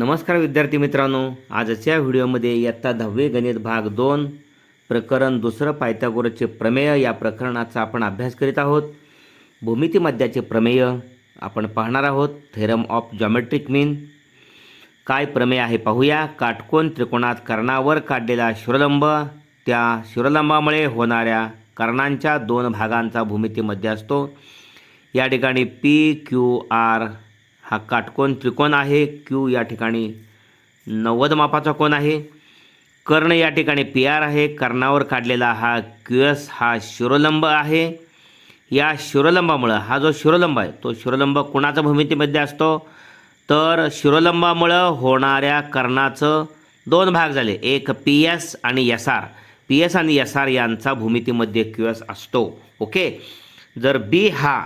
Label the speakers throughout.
Speaker 1: नमस्कार विद्यार्थी मित्रांनो आजच्या व्हिडिओमध्ये इयत्ता दहावी गणित भाग दोन प्रकरण दुसरं पायथागोरसचे प्रमेय या प्रकरणाचा आपण अभ्यास करीत आहोत भूमितीमध्याचे प्रमेय आपण पाहणार आहोत थेरम ऑफ जॉमेट्रिक मीन काय प्रमेय आहे पाहूया काटकोन त्रिकोणात कर्णावर काढलेला शिरोलंब त्या शिरोलंबामुळे होणाऱ्या कर्णांच्या दोन भागांचा भूमितीमध्ये असतो या ठिकाणी पी क्यू आर हा काटकोन त्रिकोण आहे क्यू या ठिकाणी नव्वद मापाचा कोण आहे कर्ण या ठिकाणी पी आर आहे कर्णावर काढलेला हा क्यू एस हा शिरोलंब आहे या शिरोलंबामुळं हा जो शिरोलंब आहे तो शिरोलंब कुणाचा भूमितीमध्ये असतो तर शिरोलंबामुळं होणाऱ्या कर्णाचं दोन भाग झाले एक पी एस आणि एस आर पी एस आणि एस आर यांचा भूमितीमध्ये क्यू एस असतो ओके जर बी हा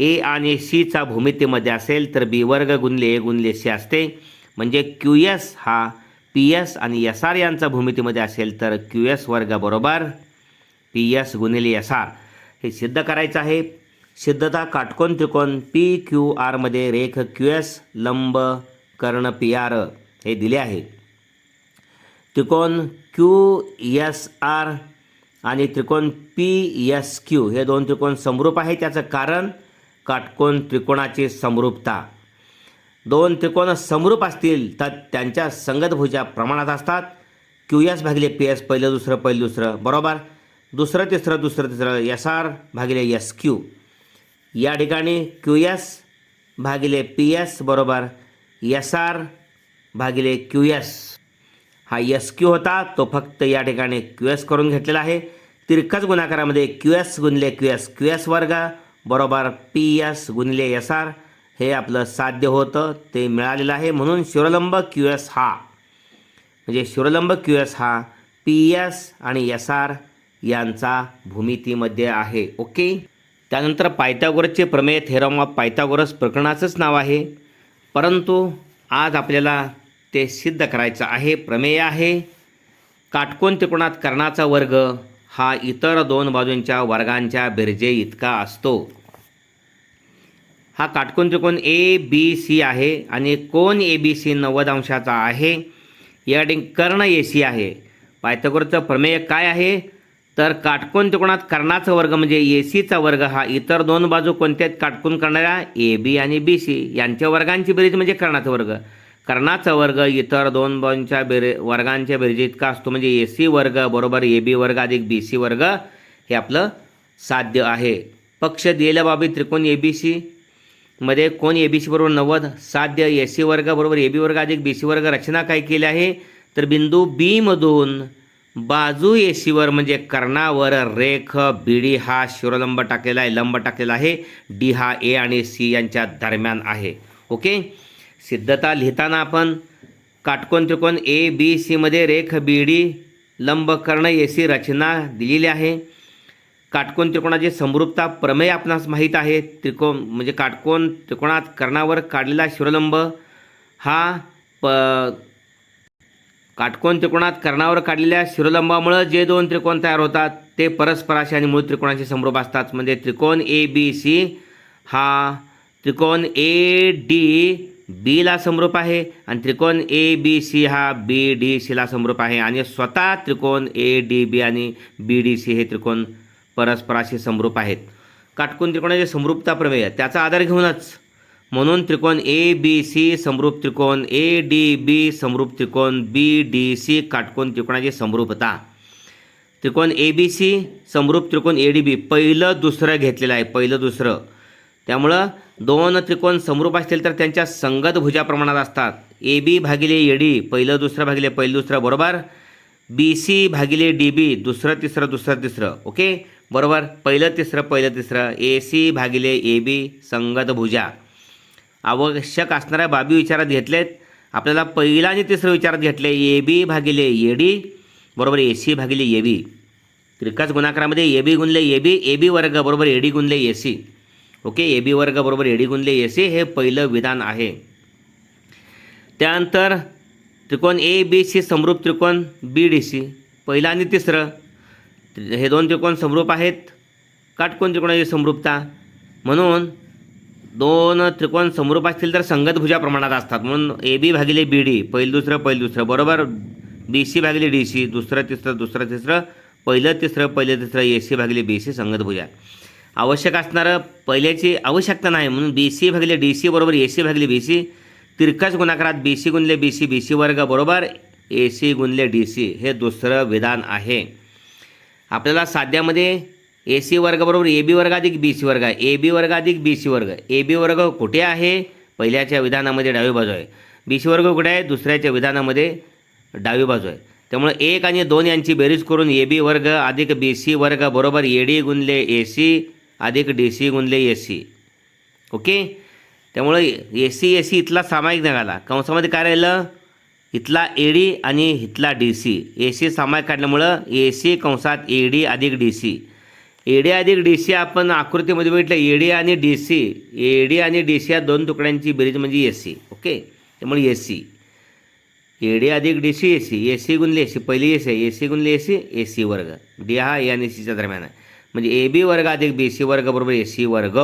Speaker 1: ए आणि सीचा भूमितीमध्ये असेल तर बी वर्ग गुणले ए गुणले सी असते म्हणजे क्यू एस हा पी एस आणि एस आर यांचा भूमितीमध्ये असेल तर क्यू एस वर्ग बरोबर पी एस गुणिले एस आर हे सिद्ध करायचं आहे सिद्धता काटकोन त्रिकोण पी क्यू आरमध्ये रेख क्यू एस लंब कर्ण पी आर हे दिले आहे त्रिकोण क्यू एस आर आणि त्रिकोण पी एस क्यू हे दोन त्रिकोण समरूप आहे त्याचं कारण काटकोन त्रिकोणाची समरूपता दोन त्रिकोण समरूप असतील तर त्यांच्या संगतभुजा प्रमाणात असतात क्यू एस भागिले पी एस पहिलं दुसरं पहिलं दुसरं बरोबर दुसरं तिसरं दुसरं तिसरं एस आर भागिले एस क्यू या ठिकाणी क्यू एस भागिले पी एस बरोबर एस आर भागिले क्यू एस हा एस क्यू होता तो फक्त या ठिकाणी क्यू एस करून घेतलेला आहे तिरकस गुणाकारामध्ये क्यू एस गुणले क्यू एस क्यू एस वर्ग बरोबर पी एस गुणिले एस आर हे आपलं साध्य होतं ते मिळालेलं आहे म्हणून शिरोलंब क्यू एस हा म्हणजे शिरोलंब क्यू एस हा पी एस आणि एस आर यांचा भूमितीमध्ये आहे ओके त्यानंतर पायथागोरसचे प्रमेय थेरम ऑफ पायथागोरस प्रकरणाचंच नाव आहे परंतु आज आपल्याला ते सिद्ध करायचं आहे प्रमेय आहे काटकोण त्रिकोणात कर्णाचा वर्ग हा इतर दोन बाजूंच्या वर्गांच्या बेरजे इतका असतो हा काटकोन त्रिकोण ए बी सी आहे आणि कोण ए बी सी नव्वद अंशाचा आहे या ठिकाणी कर्ण ए सी आहे पायथगोरचं प्रमेय काय आहे तर काटकोन त्रिकोणात कर्णाचा वर्ग म्हणजे ए सीचा वर्ग हा इतर दोन बाजू कोणत्या काटकोन करणाऱ्या ए बी आणि बी सी यांच्या वर्गांची बेरीज म्हणजे कर्णाचा वर्ग कर्णाचा वर्ग इतर दोन दोनच्या बेरे वर्गांच्या बेरजे इतका असतो म्हणजे ए सी वर्ग बरोबर ए बी वर्ग अधिक बी सी वर्ग हे आपलं साध्य आहे पक्ष दिलेल्या बाबी त्रिकोण ए बी सी मध्ये कोण ए बी सी बरोबर नव्वद साध्य ए सी वर्ग बरोबर ए बी वर्ग अधिक बी सी वर्ग रचना काय केली आहे तर बिंदू बीमधून बाजू ए सीवर म्हणजे कर्णावर रेख बीडी हा शिरोलंब टाकलेला आहे लंब टाकलेला आहे डी हा ए आणि सी यांच्या दरम्यान आहे ओके सिद्धता लिहिताना आपण काटकोन त्रिकोण ए बी सीमध्ये रेख बी डी लंब कर्ण एसी रचना दिलेली आहे काटकोन त्रिकोणाची समरूपता प्रमेय आपणास माहीत आहे त्रिकोण म्हणजे काटकोन त्रिकोणात कर्णावर काढलेला शिवलंब हा प काटकोन त्रिकोणात कर्णावर काढलेल्या शिरोलंबामुळं जे दोन त्रिकोण तयार होतात ते परस्पराशी आणि मूळ त्रिकोणाचे समरूप असतात म्हणजे त्रिकोण ए बी सी हा त्रिकोण ए डी बीला समरूप आहे आणि त्रिकोण ए बी सी हा बी डी सीला समरूप आहे आणि स्वतः त्रिकोण ए डी बी आणि बी डी सी हे त्रिकोण परस्पराशी समरूप आहेत काटकोन त्रिकोणाचे समरूपता प्रमेय त्याचा आधार घेऊनच म्हणून त्रिकोण ए बी सी समरूप त्रिकोण ए डी बी समरूप त्रिकोण बी डी सी काटकोन त्रिकोणाची समरूपता त्रिकोण ए बी सी समरूप त्रिकोण ए डी बी पहिलं दुसरं घेतलेलं आहे पहिलं दुसरं त्यामुळं दोन त्रिकोण समरूप असतील तर त्यांच्या संगत भुजा प्रमाणात असतात ए बी भागिले ए डी पहिलं दुसरं भागिले पहिलं दुसरं बरोबर बी सी भागिले डी बी दुसरं तिसरं दुसरं तिसरं ओके बरोबर पहिलं तिसरं पहिलं तिसरं ए सी भागिले ए बी संगत भुजा आवश्यक असणाऱ्या बाबी विचारात घेतलेत आपल्याला पहिला आणि तिसरं विचारात घेतले ए बी भागिले ए डी बरोबर ए सी भागिले ए बी त्रिकाच गुणाकारामध्ये ए बी गुणले ए बी ए बी वर्ग बरोबर ए डी गुणले A C okay A B वर्ग बरोबर एडी गुणले ए सी हे पहिलं विधान आहे त्यानंतर त्रिकोण ए बी सी समरूप त्रिकोण बी डी सी पहिलं आणि तिसरं हे दोन त्रिकोण समरूप आहेत काटकोण त्रिकोणाची समरूपता म्हणून दोन त्रिकोण समरूप असतील तर संगतभुजा प्रमाणात असतात म्हणून ए बी भागिले बी डी पहिलं दुसरं पहिलं दुसरं बरोबर बी सी भागिले डी सी दुसरं तिसरं दुसरं तिसरं पहिलं तिसरं पहिलं तिसरं ए सी भागिले बी सी संगतभुजा आवश्यक असणारं पहिल्याची आवश्यकता नाही म्हणून बी सी भागले डी सी बरोबर ए सी भागले बी सी तिरकस गुणाकारात बी सी गुणले बी सी बी सी वर्ग बरोबर ए सी गुणले डी सी हे दुसरं विधान आहे आपल्याला साध्यामध्ये ए सी वर्ग बरोबर ए बी वर्ग अधिक बी सी वर्ग आहे ए बी वर्ग अधिक बी सी वर्ग ए बी वर्ग कुठे आहे पहिल्याच्या विधानामध्ये डावी बाजू आहे बी सी वर्ग कुठे आहे दुसऱ्याच्या विधानामध्ये डावी बाजू आहे त्यामुळे एक आणि दोन यांची बेरीज करून ए बी वर्ग अधिक बी सी वर्ग बरोबर ए डी गुणले ए सी अधिक डी सी गुणले ए सी ओके त्यामुळे ए सी ए सी इथला सामायिक निघाला कंसामध्ये काय राहिलं इथला ए डी आणि इथला डी सी ए सी सामायिक काढल्यामुळं ए सी कंसात ए डी अधिक डी सी ए डी अधिक डी सी आपण आकृतीमध्ये बघितलं ए डी आणि डी सी ए डी आणि डी सी या दोन तुकड्यांची बेरीज म्हणजे ए सी ओके त्यामुळे ए सी ए डी अधिक D C A C A C गुणले ए सी पहिली ए सी ए सी गुणले ए सी ए सी वर्ग डी हा ए आणि सीच्या दरम्यान आहे म्हणजे ए बी वर्ग अधिक बी सी वर्ग बरोबर ए सी वर्ग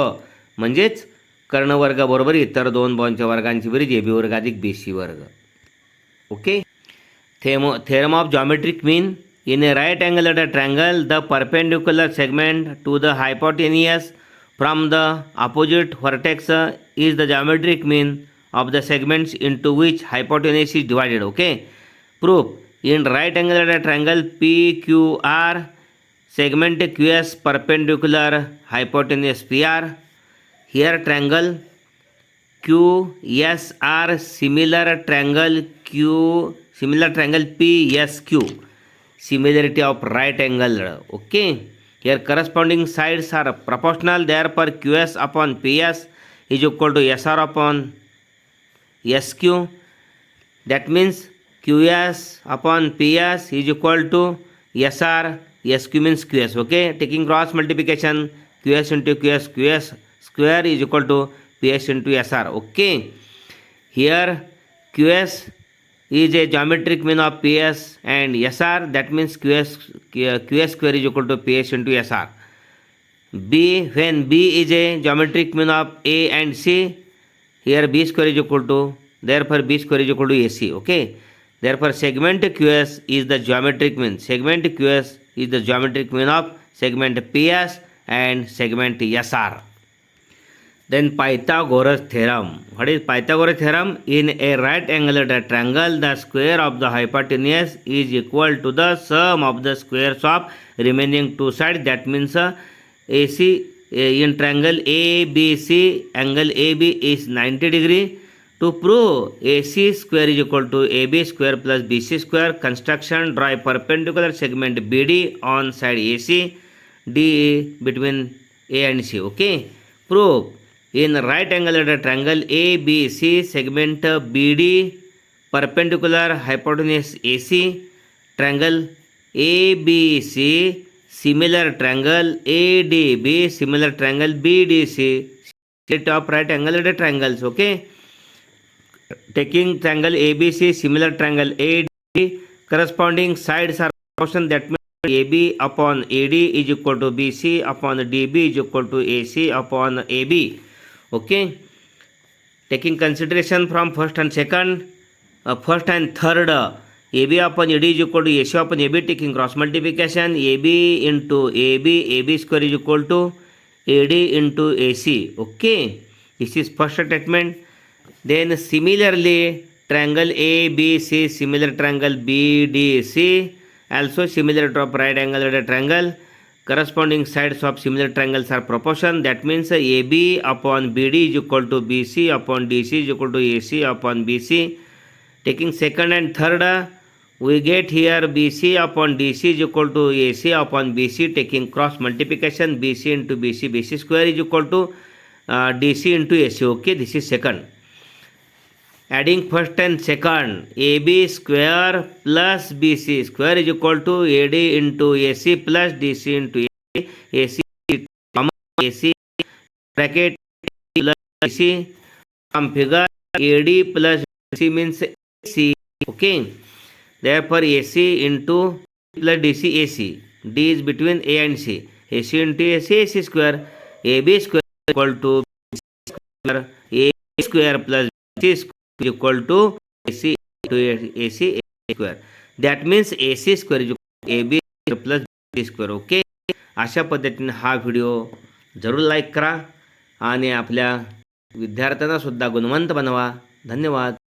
Speaker 1: म्हणजेच कर्णवर्ग बरोबर इतर दोन बॉनच्या वर्गांची बेरीज ए बी वर्ग अधिक बी सी वर्ग okay थेमो theorem of geometric mean in a right angle at a triangle the perpendicular segment to the hypotenuse from the opposite vertex is the geometric mean of the segments into which hypotenuse is divided okay proof in right angle at a triangle P Q R segment QS perpendicular hypotenuse PR. Here triangle QSR similar triangle Q similar triangle PSQ. Similarity of right angle. Okay. Here corresponding sides are proportional. Therefore QS upon PS is equal to SR upon SQ. That means QS upon PS is equal to SR S Q means QS. Okay, taking cross multiplication QS into QS QS square is equal to PS into SR. Okay, here QS is a geometric mean of PS and SR. That means QS QS square is equal to PS into SR. B when B is a geometric mean of A and C. Here B square is equal to therefore B square is equal to AC. Okay. Therefore, segment QS is the geometric mean. Segment QS is the geometric mean of segment PS and segment SR. Then Pythagoras theorem. What is Pythagoras theorem? In a right angled triangle, the square of the hypotenuse is equal to the sum of the squares of remaining two sides. That means uh, AC uh, in triangle ABC, angle AB is 90 degree to prove A C square is equal to A B square plus B C square construction draw perpendicular segment B D on A C D between A and C okay prove in right angled triangle A B C segment B D perpendicular hypotenuse A C triangle A B C similar triangle A D B similar triangle B D C top right angle ed triangles okay taking triangle ABC similar triangle AD corresponding sides are proportion that means AB upon AD is equal to BC upon DB is equal to AC upon AB okay taking consideration from first and second uh, first and third AB upon AD is equal to AC upon AB taking cross multiplication AB into AB AB square is equal to AD into AC okay this is first statement then similarly triangle ABC similar triangle BDC also similar drop right angled triangle corresponding sides of similar triangles are proportion that means AB upon BD is equal to BC upon DC is equal to AC upon BC taking second and third we get here BC upon DC is equal to AC upon BC taking cross multiplication BC into BC BC square is equal to DC into AC okay this is second Adding first and second, AB square plus BC square is equal to AD into AC plus DC into AC, AC comma AC bracket plus DC. From figure, AD plus DC means AC. Okay, therefore AC into plus DC AC. D is between A and C. AC into AC, AC square. AB square is equal to B square, A square plus BC square. is equal to AC to AC square. That means AC square is equal to AB plus BC square. Okay अशा पद्धतीने हा video जरूर like करा आणि आपल्या विद्यार्थ्यांना सुद्धा गुणवंत बनवा धन्यवाद